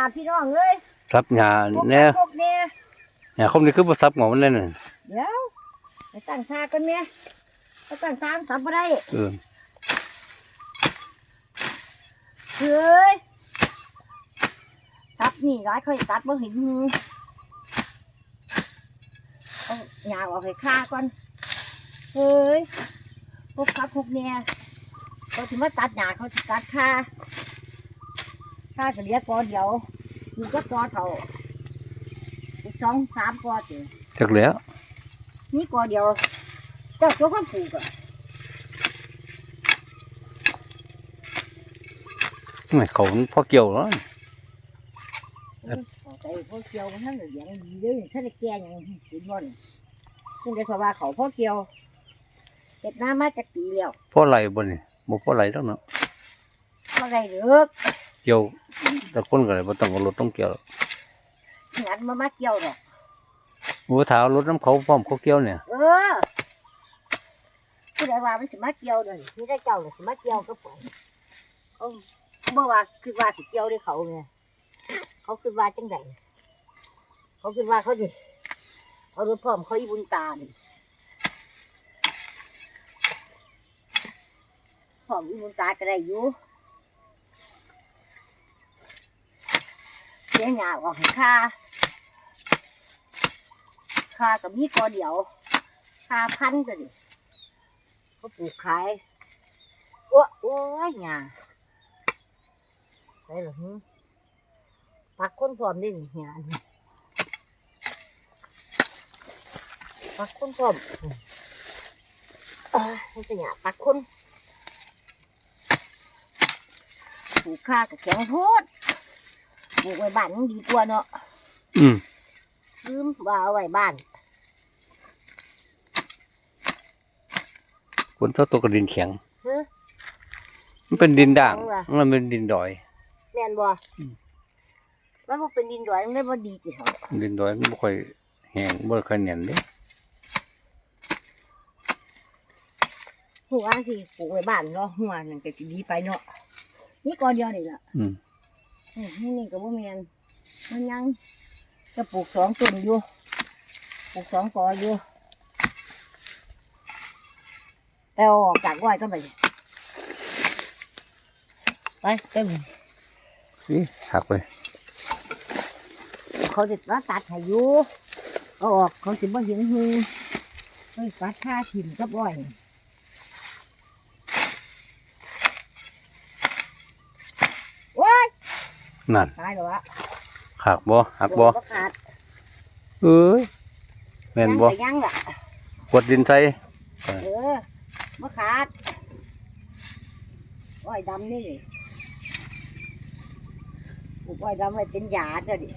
าพี่น้องเอ้ยซับหญ้าพวกแน่พวกเนี่ยหญ้าคมนี่คือบ่ซับหมอมันเลยน่ะเดี๋ยวไปตั้งท่ากันเนี่ยไปตั้งท่าสับบ่ได้เออเฮ้ยตัดนี่ร้ายค่อยตัดบ่เห็นหูเอาหยาออกให้ฆ่าก่อนเฮ้ยพวกคักพวกเนี่ยเขาถึงมาตัดหยาเขาจะตัดค่า ค่าจะเหลี้ยกอเดียวอยู่ก็กอเท่าอีกสองสามกอเดียวจักแล้วนี่กอเดียวเจ้าตัวข้ามปลูกอะไม่เขามันพอเกี่ยวแล้วเอาไปพวกเกี่ยวมันท่านเหลืองดีเลยท่านได้แก่ยังกินบ่นซึ่งได้เพราะว่าเขาพ่อเกี่ยวเก็บน้ำมาจากปีแล้วพอไหลบ่นี่บ่พอไหลดอกเนาะมาได้เลิกเกี่ยว แต่คนก็เลยบ่ต้องเอารถต้องเกี่ยวหรอกงันมามาเกี่ยวหรอกหัวเท้ารถน้ำเขาพร้อมเขาเกี่ยวเนี่ยเออผู้ใดว่ามันสิมาเกี่ยวเลยนี่ได้เจ้าเลยสิมาเกี่ยวก็ปล่อยเขาเมื่อว่าคือว่าสิเกี่ยวด้วยเขาไงเขาคือว่าจังไดเขาคือว่าเขาดิเอารถพร้อมเขาอีบุญตานี่พร้อมอีบุญตาก็ได้อยู่ สียหยาออกให้ค่าค่ากับมีกอเดียวค่าพันก็ดิเขาปลูกขายโอ้โอ้ยหยาได้หรอฮึปักคนพร้อมได้นี่หยานี่ปักคนพร้อมเออมันจะหยาปักคนปลูกข้ากับแข็งโพด ปลูกไว้บ้านมันดีกว่าเนาะอืมลืมว่าเอาไว้บ้านฝนเท่าตัวกับดินแข็งฮะมันเป็นดินด่างแข็งว่ะ มันเป็นดินดอย แม่นบ่อืม มันบ่เป็นดินดอยมันเลยบ่ดีจิเท่าดินดอยมันบ่ค่อยแห้งบ่ค่อยแน่นเด้หัวสิปลูกไว้บ้านเนาะหัวนั่นก็สิดีไปเนาะนี่กอเดียวนี่ล่ะอืมอืม นี่นี่ก็บ่แม่นมันยังจะปลูกสองต้นอยู่ปลูกสองกออยู่แต่เอาออกจากไว้ก็ไปไปเต็มนี่หักไปเขาจะว่าตัดให้อยู่เอาออกเขาสิบ่เห็นหูเฮ้ยปัดท่าถิ่มกับอ้อยโอ้ย นั่นตายแล้ววะหักบ่หักบ่บ่ขาดเอ้ยแม่นบ่ยังก็ยังล่ะกดดินใส่เออบ่ขาดอ้อยดำนี่ดิปลูกอ้อยดำไว้เป็นยาจ้ะดิ